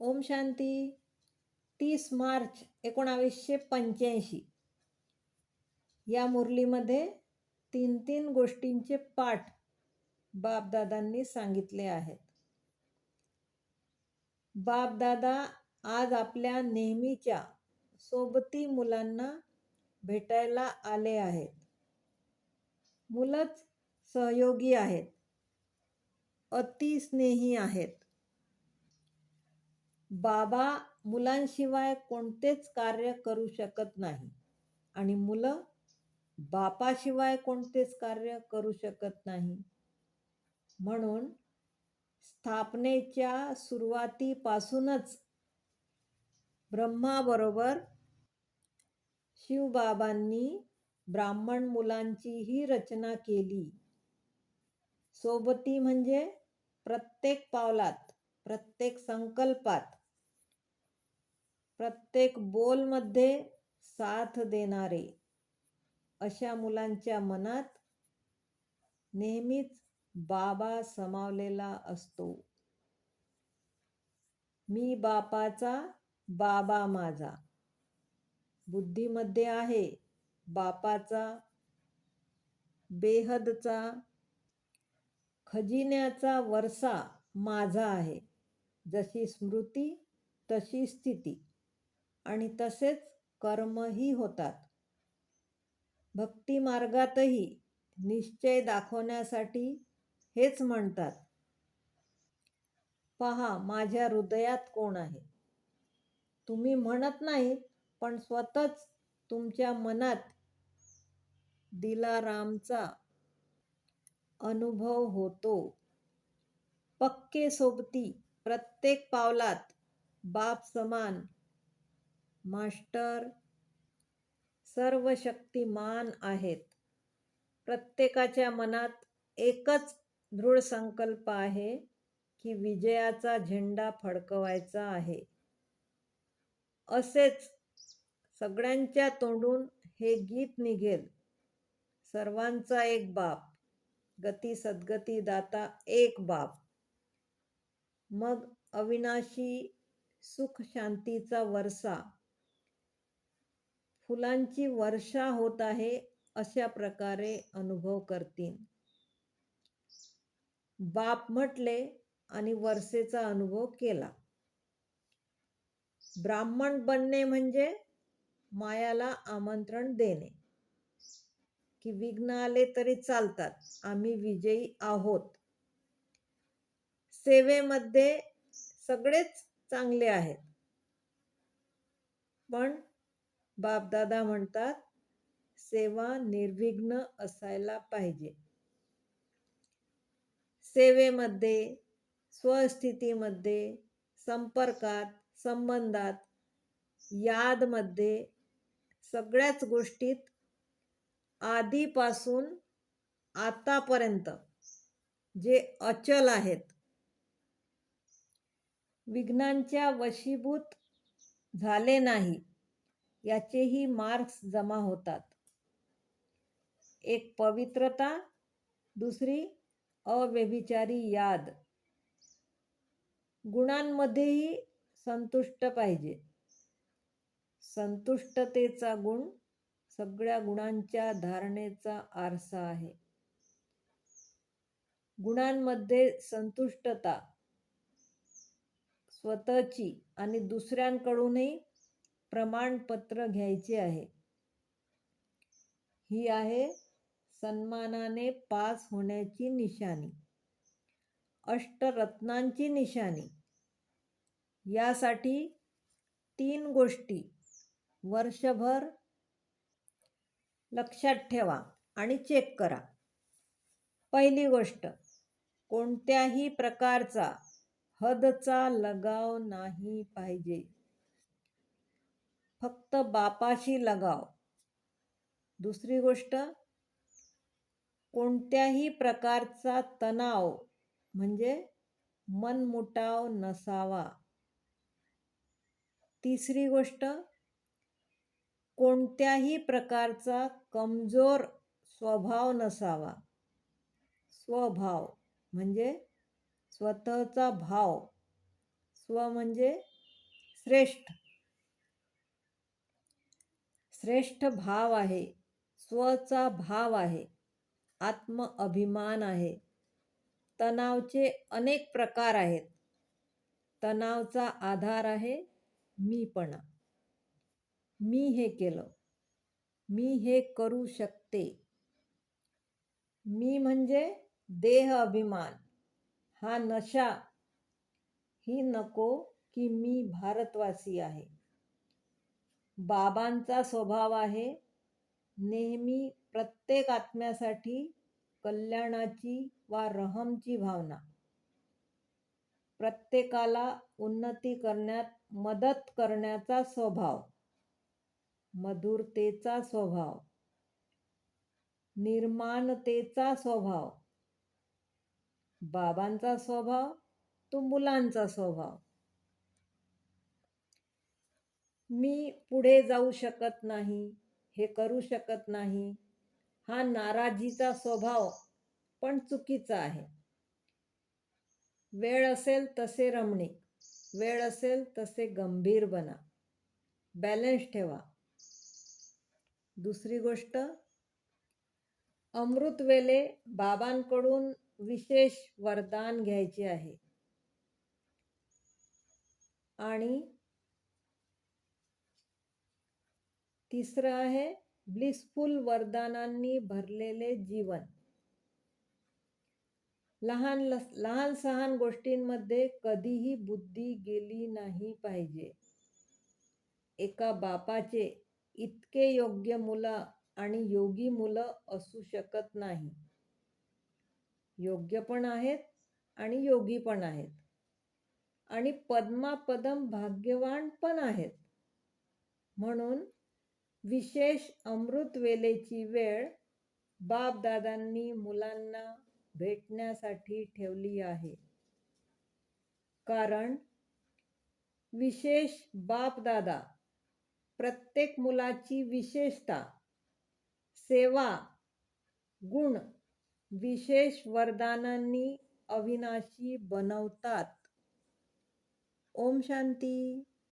ओम शांती. तीस मार्च एकोणावीसशे पंच्याऐंशी. या मुरलीमध्ये तीन तीन गोष्टींचे पाठ बापदादांनी सांगितले आहेत. बापदादा आज आपल्या नेहमीच्या सोबती मुलांना भेटायला आले आहेत. मुलंच सहयोगी आहेत. अतिस्नेही आहेत. बाबा मुलांशिवाय कोणतेच कार्य करू शकत नाही. आणि मुलं बापाशिवाय कोणतेच कार्य करू शकत नाही. म्हणून स्थापनेच्या सुरुवातीपासूनच ब्रह्माबरोबर शिवबाबांनी ब्राह्मण मुलांचीही रचना केली. सोबती म्हणजे प्रत्येक पावलात प्रत्येक संकल्पात प्रत्येक बोलमध्ये साथ देणारे अशा मुलांच्या मनात नेहमीच बाबा समावलेला असतो. मी बापाचा बाबा माझा. बुद्धीमध्ये आहे बापाचा बेहदचा खजिन्याचा वरसा माझा आहे. जशी स्मृती तशी स्थिती. आणि तसेच कर्मही होतात. भक्ती मार्गातही निश्चय दाखवण्यासाठी हेच म्हणतात. पहा माझ्या हृदयात कोण आहे? तुम्ही म्हणत नाही पण स्वतःच तुमच्या मनात दिलारामचा अनुभव होतो. पक्के सोबती प्रत्येक पावलात बाप समान मास्टर सर्व शक्तिमान आहेत. प्रत्येकाच्या मनात एकच दृढ संकल्प आहे की विजयाचा झेंडा फडकवायचा आहे. असेच सगळ्यांच्या तोंडून हे गीत निघेल. सर्वांचा एक बाप गती सद्गती दाता एक बाप. मग अविनाशी सुख शांतीचा वरसा फुलांची वर्षा होत आहे अशा प्रकारे अनुभव करतील बाप म्हटले आणि वर्षेचा अनुभव केला. ब्राह्मण बनणे म्हणजे मायाला आमंत्रण देणे. की विघ्न आले तरी चालतात. आम्ही विजयी आहोत. सेवेमध्ये सगळेच चांगले आहेत. पण बापदादा म्हणतात सेवा निर्विघ्न असायला पाहिजे. सेवेमध्ये स्वस्थितीमध्ये संपर्कात संबंधात यादमध्ये सगळ्याच गोष्टीत आधीपासून आतापर्यंत जे अचल आहेत विघ्नांच्या वशीभूत झाले नाही. याचेही मार्क्स जमा होतात. एक पवित्रता दुसरी अव्यभिचारी याद. गुणांमध्येही संतुष्ट पाहिजे. संतुष्टतेचा गुण सगळ्या गुणांच्या धारणेचा आरसा आहे. गुणांमध्ये संतुष्टता स्वतःची आणि दुसऱ्यांकडूनही प्रमाणपत्र घ्यायचे आहे. ही आहे सन्मानाने पास होण्याची निशाणी. अष्टरत्नांची निशाणी. यासाठी तीन गोष्टी वर्षभर लक्षात ठेवा आणि चेक करा. पहिली गोष्ट कोणत्याही प्रकारचा हदचा लगाव नाही पाहिजे. फक्त बापाशी लगाव. दुसरी गोष्ट कोणत्याही प्रकारचा तणाव म्हणजे मनमुटाव नसावा. तिसरी गोष्ट कोणत्याही प्रकारचा कमजोर स्वभाव नसावा. स्वभाव म्हणजे स्वतःचा भाव. स्व म्हणजे श्रेष्ठ. श्रेष्ठ भाव आहे. स्वचा भाव आहे. आत्म अभिमान आहे. तणावचे अनेक प्रकार आहेत. तणावचा आधार आहे मीपणा. मी हे केलं. मी हे करू शकते. मी म्हणजे देह अभिमान. हा नशा. ही नको की मी भारतवासी आहे. बाबांचा स्वभाव आहे. नेहमी प्रत्येक आत्म्यासाठी कल्याणाची वा रहमची भावना. प्रत्येकाला उन्नती करण्यात मदत करण्याचा स्वभाव. मधुरतेचा स्वभाव. निर्माणतेचा स्वभाव. बाबांचा स्वभाव तो मुलांचा स्वभाव. मी पुढे जाऊ शकत नाही हे करू शकत नाही. हा नाराजीचा स्वभाव पण चुकीचा आहे. वेळ असेल तसे रमणीक वेळ असेल तसे गंभीर बना. बॅलन्स ठेवा. दुसरी गोष्ट अमृतवेले बाबांकडून विशेष वरदान घ्यायचे आहे. आणि तिसरं आहे ब्लिसफुल वरदानांनी भरलेले जीवन. लहान लस लहान सहान गोष्टींमध्ये कधीही बुद्धी गेली नाही पाहिजे. एका बापाचे इतके योग्य मुलं आणि योगी मुलं असू शकत नाही. योग्य पण आहेत आणि योगी पण आहेत. आणि पद्मापदम भाग्यवान पण आहेत. म्हणून विशेष अमृत वेलेची वेळ बापदादांनी मुलांना भेटण्यासाठी ठेवली आहे. कारण विशेष बापदादा प्रत्येक मुलाची विशेषता सेवा गुण विशेष वरदानांनी अविनाशी बनवतात. ओम शांती.